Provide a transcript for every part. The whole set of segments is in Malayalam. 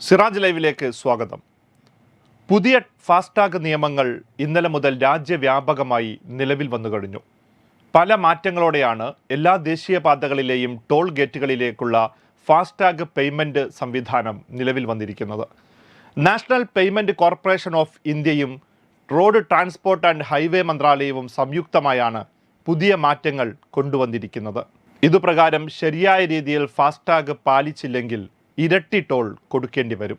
സിറാജ് ലൈവിലേക്ക് സ്വാഗതം. പുതിയ ഫാസ്ടാഗ് നിയമങ്ങൾ ഇന്നലെ മുതൽ രാജ്യവ്യാപകമായി നിലവിൽ വന്നു കഴിഞ്ഞു. പല മാറ്റങ്ങളോടെയാണ് എല്ലാ ദേശീയപാതകളിലെയും ടോൾ ഗേറ്റുകളിലേക്കുള്ള ഫാസ്ടാഗ് പേയ്മെന്റ് സംവിധാനം നിലവിൽ വന്നിരിക്കുന്നത്. നാഷണൽ പേയ്മെന്റ് കോർപ്പറേഷൻ ഓഫ് ഇന്ത്യയും റോഡ് ട്രാൻസ്പോർട്ട് ആൻഡ് ഹൈവേ മന്ത്രാലയവും സംയുക്തമായാണ് പുതിയ മാറ്റങ്ങൾ കൊണ്ടുവന്നിരിക്കുന്നത്. ഇതുപ്രകാരം ശരിയായ രീതിയിൽ ഫാസ്ടാഗ് പാലിച്ചില്ലെങ്കിൽ ഇരട്ടി ടോൾ കൊടുക്കേണ്ടി വരും.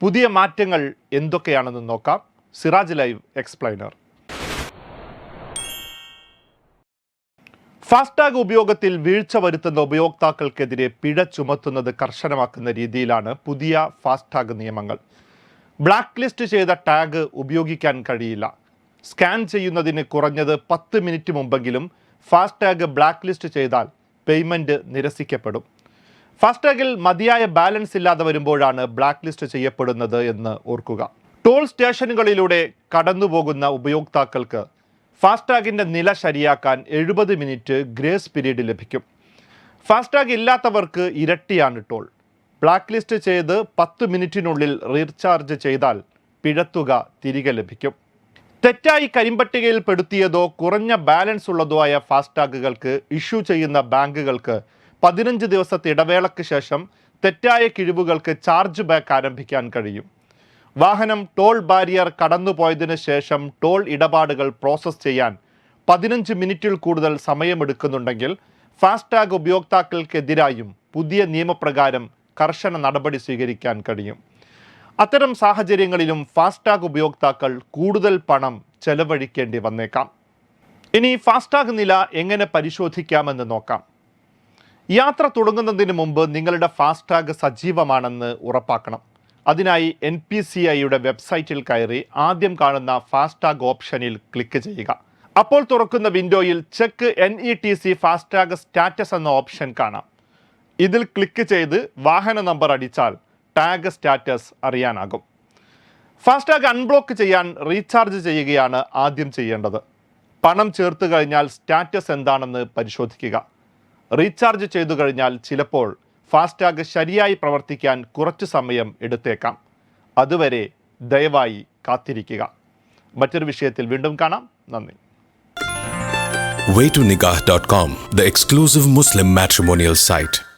പുതിയ മാറ്റങ്ങൾ എന്തൊക്കെയാണെന്ന് നോക്കാം. Siraj live explainer. ഫാസ്ടാഗ് ഉപയോഗത്തിൽ വീഴ്ച വരുത്തുന്ന ഉപയോക്താക്കൾക്കെതിരെ പിഴ ചുമത്തുന്നത് കർശനമാക്കുന്ന രീതിയിലാണ് പുതിയ ഫാസ്ടാഗ് നിയമങ്ങൾ. ബ്ലാക്ക് ലിസ്റ്റ് ചെയ്ത ടാഗ് ഉപയോഗിക്കാൻ കഴിയില്ല. സ്കാൻ ചെയ്യുന്നതിന് കുറഞ്ഞത് പത്ത് മിനിറ്റ് മുമ്പെങ്കിലും ഫാസ്ടാഗ് ബ്ലാക്ക് ലിസ്റ്റ് ചെയ്താൽ പേയ്മെന്റ് നിരസിക്കപ്പെടും. ഫാസ്ടാഗിൽ മതിയായ ബാലൻസ് ഇല്ലാതെ വരുമ്പോഴാണ് ബ്ലാക്ക് ലിസ്റ്റ് ചെയ്യപ്പെടുന്നത് എന്ന് ഓർക്കുക. ടോൾ സ്റ്റേഷനുകളിലൂടെ കടന്നുപോകുന്ന ഉപയോക്താക്കൾക്ക് ഫാസ്ടാഗിന്റെ നില ശരിയാക്കാൻ എഴുപത് മിനിറ്റ് ഗ്രേസ് പീരീഡ് ലഭിക്കും. ഫാസ്ടാഗ് ഇല്ലാത്തവർക്ക് ഇരട്ടിയാണ് ടോൾ. ബ്ലാക്ക് ലിസ്റ്റ് ചെയ്ത് പത്ത് മിനിറ്റിനുള്ളിൽ റീചാർജ് ചെയ്താൽ പിഴത്തുക തിരികെ ലഭിക്കും. തെറ്റായി കരിമ്പട്ടികയിൽ പെടുത്തിയതോ കുറഞ്ഞ ബാലൻസ് ഉള്ളതോ ആയ ഫാസ്ടാഗുകൾക്ക് ഇഷ്യൂ ചെയ്യുന്ന ബാങ്കുകൾക്ക് പതിനഞ്ച് ദിവസത്തെ ഇടവേളയ്ക്ക് ശേഷം തെറ്റായ കിഴിവുകൾക്ക് ചാർജ് ബാക്ക് ആരംഭിക്കാൻ കഴിയും. വാഹനം ടോൾ ബാരിയർ കടന്നുപോയതിനു ശേഷം ടോൾ ഇടപാടുകൾ പ്രോസസ്സ് ചെയ്യാൻ പതിനഞ്ച് മിനിറ്റിൽ കൂടുതൽ സമയമെടുക്കുന്നുണ്ടെങ്കിൽ ഫാസ്ടാഗ് ഉപയോക്താക്കൾക്കെതിരായും പുതിയ നിയമപ്രകാരം കർശന നടപടി സ്വീകരിക്കാൻ കഴിയും. അത്തരം സാഹചര്യങ്ങളിലും ഫാസ്ടാഗ് ഉപയോക്താക്കൾ കൂടുതൽ പണം ചെലവഴിക്കേണ്ടി വന്നേക്കാം. ഇനി ഫാസ്ടാഗ് നില എങ്ങനെ പരിശോധിക്കാമെന്ന് നോക്കാം. യാത്ര തുടങ്ങുന്നതിന് മുമ്പ് നിങ്ങളുടെ ഫാസ്ടാഗ് സജീവമാണെന്ന് ഉറപ്പാക്കണം. അതിനായി എൻ പി സി ഐയുടെ വെബ്സൈറ്റിൽ കയറി ആദ്യം കാണുന്ന ഫാസ്ടാഗ് ഓപ്ഷനിൽ ക്ലിക്ക് ചെയ്യുക. അപ്പോൾ തുറക്കുന്ന വിൻഡോയിൽ check N E T C FASTag status എന്ന ഓപ്ഷൻ കാണാം. ഇതിൽ ക്ലിക്ക് ചെയ്ത് വാഹന നമ്പർ അടിച്ചാൽ ടാഗ് സ്റ്റാറ്റസ് അറിയാനാകും. ഫാസ്ടാഗ് അൺബ്ലോക്ക് ചെയ്യാൻ റീചാർജ് ചെയ്യുകയാണ് ആദ്യം ചെയ്യേണ്ടത്. പണം ചേർത്ത് കഴിഞ്ഞാൽ സ്റ്റാറ്റസ് എന്താണെന്ന് പരിശോധിക്കുക. റീചാർജ് ചെയ്തു കഴിഞ്ഞാൽ ചിലപ്പോൾ ഫാസ്ടാഗ് ശരിയായി പ്രവർത്തിക്കാൻ കുറച്ച് സമയം എടുത്തേക്കാം. അതുവരെ ദയവായി കാത്തിരിക്കുക. മറ്റൊരു വിഷയത്തിൽ വീണ്ടും കാണാം. നന്ദി. Waytonikah.com, the exclusive Muslim matrimonial site.